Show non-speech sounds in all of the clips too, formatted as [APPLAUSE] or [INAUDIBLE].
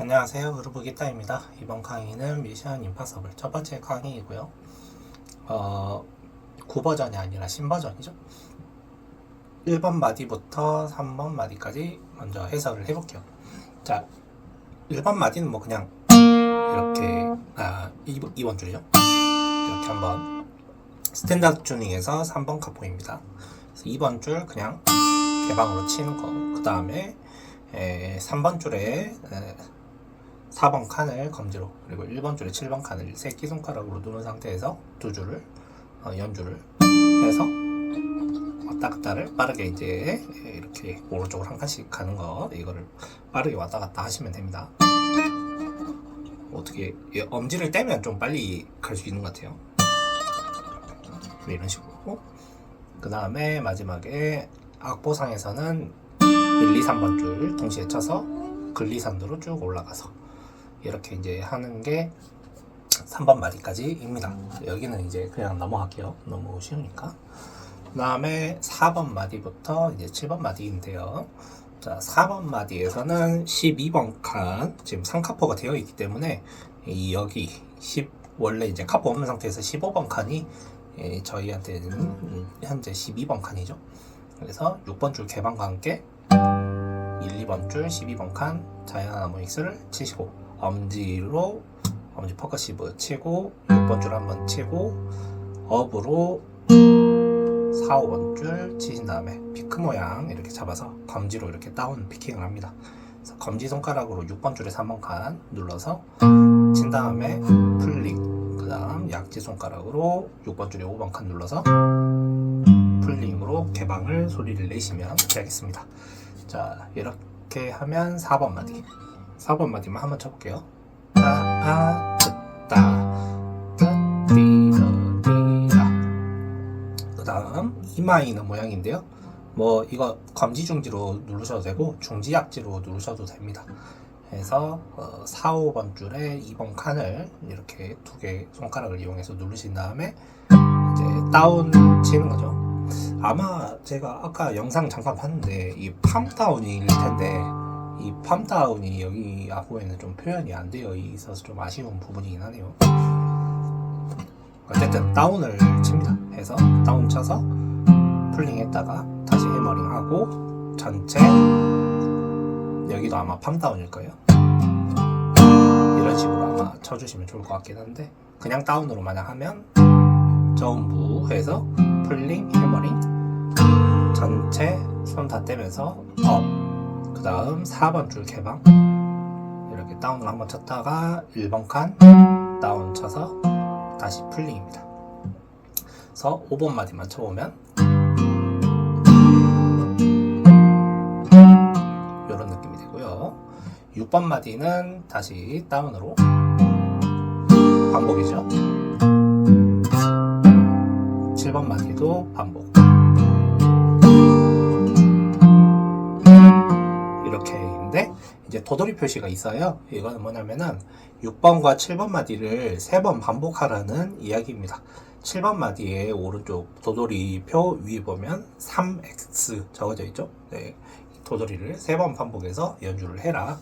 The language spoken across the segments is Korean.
안녕하세요. 그루브 기타입니다. 이번 강의는 미션 임파서블 첫 번째 강의이고요. 어, 9버전이 아니라 신버전이죠. 1번 마디부터 3번 마디까지 먼저 해설을 해볼게요. 자, 1번 마디는 뭐 그냥 이렇게, 아, 2번, 2번 줄이죠. 이렇게 한번 스탠다드 튜닝에서 3번 카포입니다. 그래서 2번 줄 그냥 개방으로 치는 거. 그 다음에 3번 줄에 에, 4번 칸을 검지로 그리고 1번 줄에 7번 칸을 새끼손가락으로 누른 상태에서 두 줄을 어, 연주를 해서 왔다 갔다를 빠르게 이제 이렇게 오른쪽으로 한 칸씩 가는 거 이거를 빠르게 왔다 갔다 하시면 됩니다. 어떻게 이 엄지를 떼면 좀 빨리 갈 수 있는 것 같아요. 네, 이런 식으로 그 다음에 마지막에 악보상에서는 1, 2, 3번 줄 동시에 쳐서 글리산도로 쭉 올라가서 이렇게 이제 하는 게 3번 마디까지입니다. 여기는 이제 그냥 넘어갈게요. 너무 쉬우니까. 그 다음에 4번 마디부터 이제 7번 마디인데요. 자, 4번 마디에서는 12번 칸, 지금 3카포가 되어 있기 때문에 이 여기 10, 원래 이제 카포 없는 상태에서 15번 칸이 예, 저희한테는 음, 현재 12번 칸이죠. 그래서 6번 줄 개방과 함께 1, 2번 줄 12번 칸 자이언 하모닉스를 치시고 엄지로 엄지 퍼커시브 치고 6번 줄 한번 치고 업으로 4, 5번 줄 치신 다음에 피크 모양 이렇게 잡아서 검지로 이렇게 다운 피킹을 합니다. 그래서 검지 손가락으로 6번 줄에 3번 칸 눌러서 친 다음에 풀링 그 다음 약지 손가락으로 6번 줄에 5번 칸 눌러서 풀링으로 개방을 소리를 내시면 되겠습니다. 자 이렇게 하면 4번 마디 4번 마디만 한번 쳐볼게요. 따아 뜨따 뜨띠더디라. 그 다음 이마이는 모양인데요. 뭐 이거 검지 중지로 누르셔도 되고 중지 약지로 누르셔도 됩니다. 그래서 어, 4, 5번 줄에 2번 칸을 이렇게 두 개 손가락을 이용해서 누르신 다음에 이제 다운 치는 거죠. 아마 제가 아까 영상 잠깐 봤는데 이 팜 다운일 텐데 이 팜다운이 여기 악보에는 좀 표현이 안 되어 있어서 좀 아쉬운 부분이긴 하네요. 어쨌든 다운을 칩니다. 해서 다운 쳐서 풀링 했다가 다시 해머링하고 전체 여기도 아마 팜다운일 거예요. 이런 식으로 아마 쳐주시면 좋을 것 같긴 한데 그냥 다운으로 만약 하면 전부 해서 풀링 해머링 전체 손 다 떼면서 업. 그 다음 4번 줄 개방. 이렇게 다운을 한번 쳤다가 1번 칸 다운 쳐서 다시 풀링입니다. 그래서 5번 마디만 쳐보면 이런 느낌이 되고요. 6번 마디는 다시 다운으로 반복이죠. 7번 마디도 반복. 있는데 이제 도돌이 표시가 있어요. 이거는 뭐냐면은 6번과 7번 마디를 3번 반복하라는 이야기입니다. 7번 마디의 오른쪽 도돌이 표 위에 보면 3x 적어져 있죠. 네. 도돌이를 3번 반복해서 연주를 해라.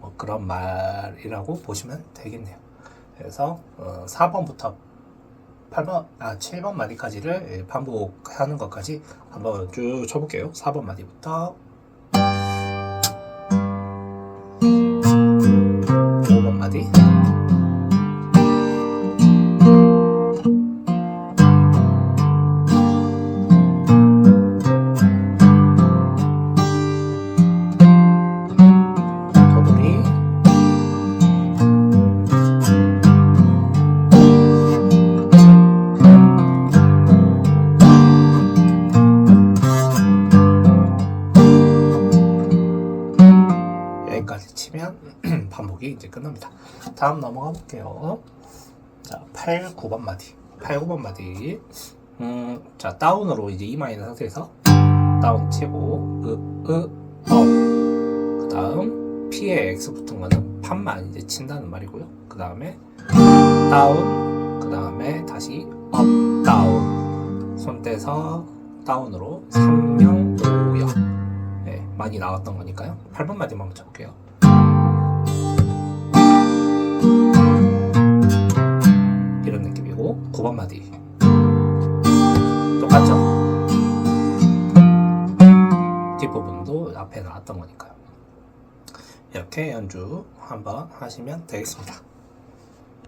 뭐 그런 말이라고 보시면 되겠네요. 그래서 어, 4번부터 8번, 아, 7번 마디까지를 예, 반복하는 것까지 한번 쭉 쳐볼게요. 4번 마디부터 8까지 치면 [CLEARS THROAT] 반복이 이제 끝납니다. 다음 넘어가 볼게요. 자, 8, 9번 마디. 8, 9번 마디. 음, 자, 다운으로 이제 이마 있는 상태에서 다운 치고, 으, 으, 업. 그 다음, P에 X 붙은 거는 판만 이제 친다는 말이고요. 그 다음에, 다운, 그 다음에 다시 업, 다운. 손 떼서 다운으로 3명 5역. 많이 나왔던 거니까요. 8번 마디만 쳐볼게요. 이런 느낌이고 9번 마디 똑같죠? 뒷부분도 앞에 나왔던 거니까요. 이렇게 연주 한번 하시면 되겠습니다.